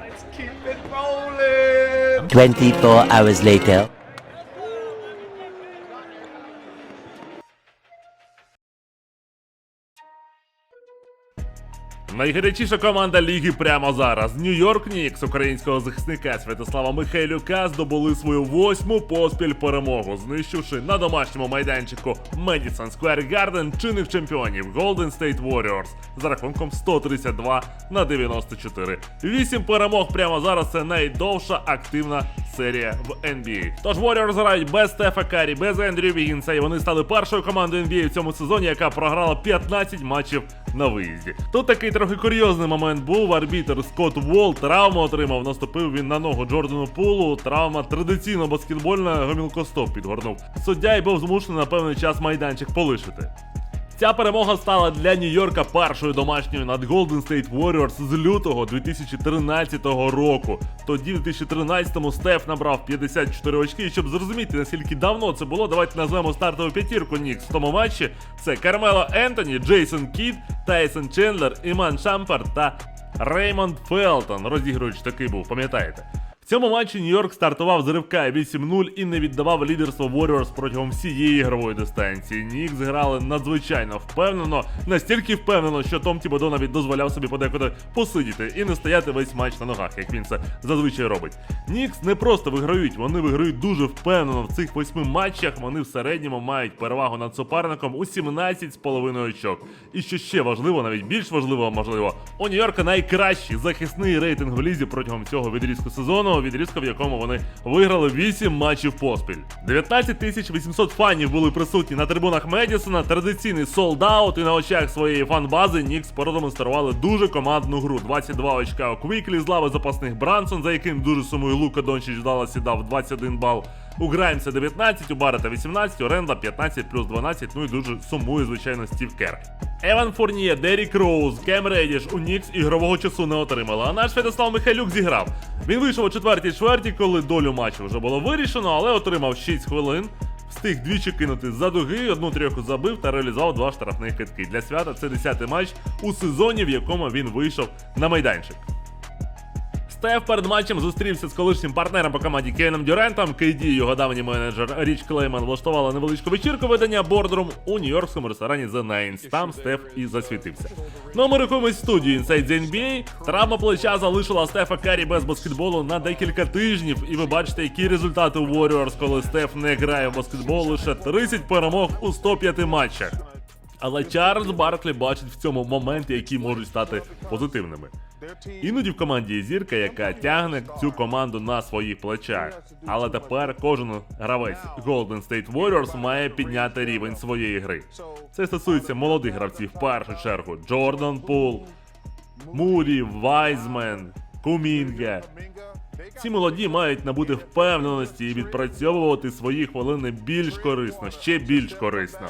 Let's keep it rolling. 24 hours later. Найгарячіша команда ліги прямо зараз. Нью-Йорк Нікс українського захисника Святослава Михайлюка здобули свою восьму поспіль перемогу, знищивши на домашньому майданчику Madison Square Garden чинних чемпіонів Golden State Warriors за рахунком 132 на 94. Вісім перемог прямо зараз це найдовша активна серія в NBA. Тож Warriors грають без Стефа Карі, без Ендрю Вігінса, і вони стали першою командою NBA в цьому сезоні, яка програла 15 матчів на виїзді. Тут такий трохи курйозний момент був. Арбітер Скотт Волл травму отримав. Наступив він на ногу Джордану Пулу. Травма традиційно баскетбольна гомілкостоп підгорнув. Суддя й був змушений на певний час майданчик полишити. Ця перемога стала для Нью-Йорка першою домашньою над Golden State Warriors з лютого 2013 року. Тоді, в 2013-му, Стеф набрав 54 очки. І щоб зрозуміти, наскільки давно це було, давайте назвемо стартову п'ятірку Нікс в тому матчі. Це Кармело Ентоні, Джейсон Кіт, Тайсон Чендлер, Іман Шампарт та Реймонд Фелтон. Розігруючи такий був, пам'ятаєте? В цьому матчі Нью-Йорк стартував з ривка 8-0 і не віддавав лідерство Warriors протягом всієї ігрової дистанції. Нікс грали надзвичайно впевнено, настільки впевнено, що Том Тібодо навіть дозволяв собі подекуди посидіти і не стояти весь матч на ногах, як він це зазвичай робить. Нікс не просто виграють, вони виграють дуже впевнено. В цих восьми матчах вони в середньому мають перевагу над суперником у 17,5 очок. І що ще важливо, навіть більш важливо, можливо, у Нью-Йорка найкращий захисний рейтинг в лізі протягом цього відрізку сезону, відрізку, в якому вони виграли 8 матчів поспіль. 19 тисяч 800 фанів були присутні на трибунах Медісона, традиційний солдаут, і на очах своєї фан-бази Нікс продемонстрували дуже командну гру. 22 очка у Квіклі з лави запасних Брансон, за яким дуже сумує Лука Дончич дала сідав 21 бал. У Граймса 19, у Барета 18, у Ренда 15 плюс 12, ну і дуже сумує, звичайно, Стів Кер. Еван Фурніє, Дерік Роуз, Кем Редіш у Нікс ігрового часу не отримали, а наш Святослав Михайлюк зіграв. Він вийшов у четвертій чверті, коли долю матчу вже було вирішено, але отримав 6 хвилин. Встиг двічі кинути за дуги, одну трьоху забив та реалізував два штрафних китки. Для свята це 10-й матч у сезоні, в якому він вийшов на майданчик. Стеф перед матчем зустрівся з колишнім партнером по команді Кейном Дюрентом. Кейді, його давній менеджер Річ Клейман влаштували невеличку вечірку видання Boardroom у нью-йоркському ресторані The Nines. Там Стеф і засвітився. Ну а ми рухаємось в студію Inside the NBA. Травма плеча залишила Стефа Карі без баскетболу на декілька тижнів. І ви бачите, які результати у Warriors, коли Стеф не грає в баскетбол. Лише 30 перемог у 105 матчах. Але Чарльз Барклі бачить в цьому моменти, які можуть стати позитивними. Іноді в команді зірка, яка тягне цю команду на своїх плечах. Але тепер кожен гравець Golden State Warriors має підняти рівень своєї гри. Це стосується молодих гравців в першу чергу: Джордан Пул, Мурі, Вайзмен, Кумінга. Ці молоді мають набути впевненості і відпрацьовувати свої хвилини більш корисно, ще більш корисно.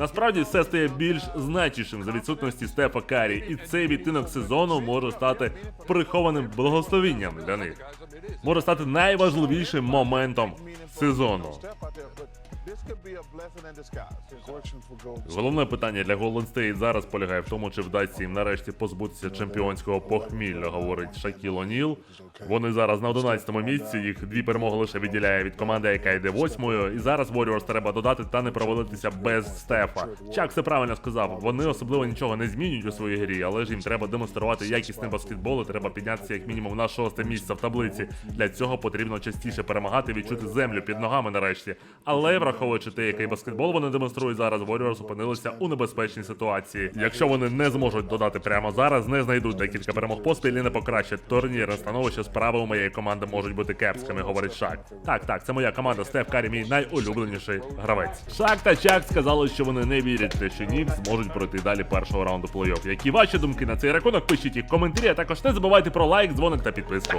Насправді все стає більш значнішим за відсутності Стефа Карі, і цей відтинок сезону може стати прихованим благословінням для них. Може стати найважливішим моментом сезону. Головне питання для Golden State зараз полягає в тому, чи вдасться їм нарешті позбутися чемпіонського похмілля, говорить Шакіл О'Ніл. Вони зараз на 11-му місці. Їх дві перемоги лише відділяє від команди, яка йде восьмою. І зараз Warriors треба додати та не провалитися без Стефа. Чак все правильно сказав. Вони особливо нічого не змінюють у своїй грі, але ж їм треба демонструвати якісний баскетбол. і Треба піднятися як мінімум на шосте місце в таблиці. Для цього потрібно частіше перемагати, відчути землю під ногами нарешті. Але враховуючи те, який баскетбол вони демонструють зараз, Warriors опинилися у небезпечній ситуації. Якщо вони не зможуть додати прямо зараз, не знайдуть декілька перемог поспіль і не покращать турнір. Становище справи у моєї команди можуть бути кепськими, говорить Шак. Так, так, це моя команда Стеф Карі, мій найулюбленіший гравець. Шак та Чак сказали, що вони не вірять те, що Нікс зможуть пройти далі першого раунду плей-офф. Які ваші думки на цей рахунок? Пишіть їх в коментарі, а також не забувайте про лайк, дзвоник та підписку.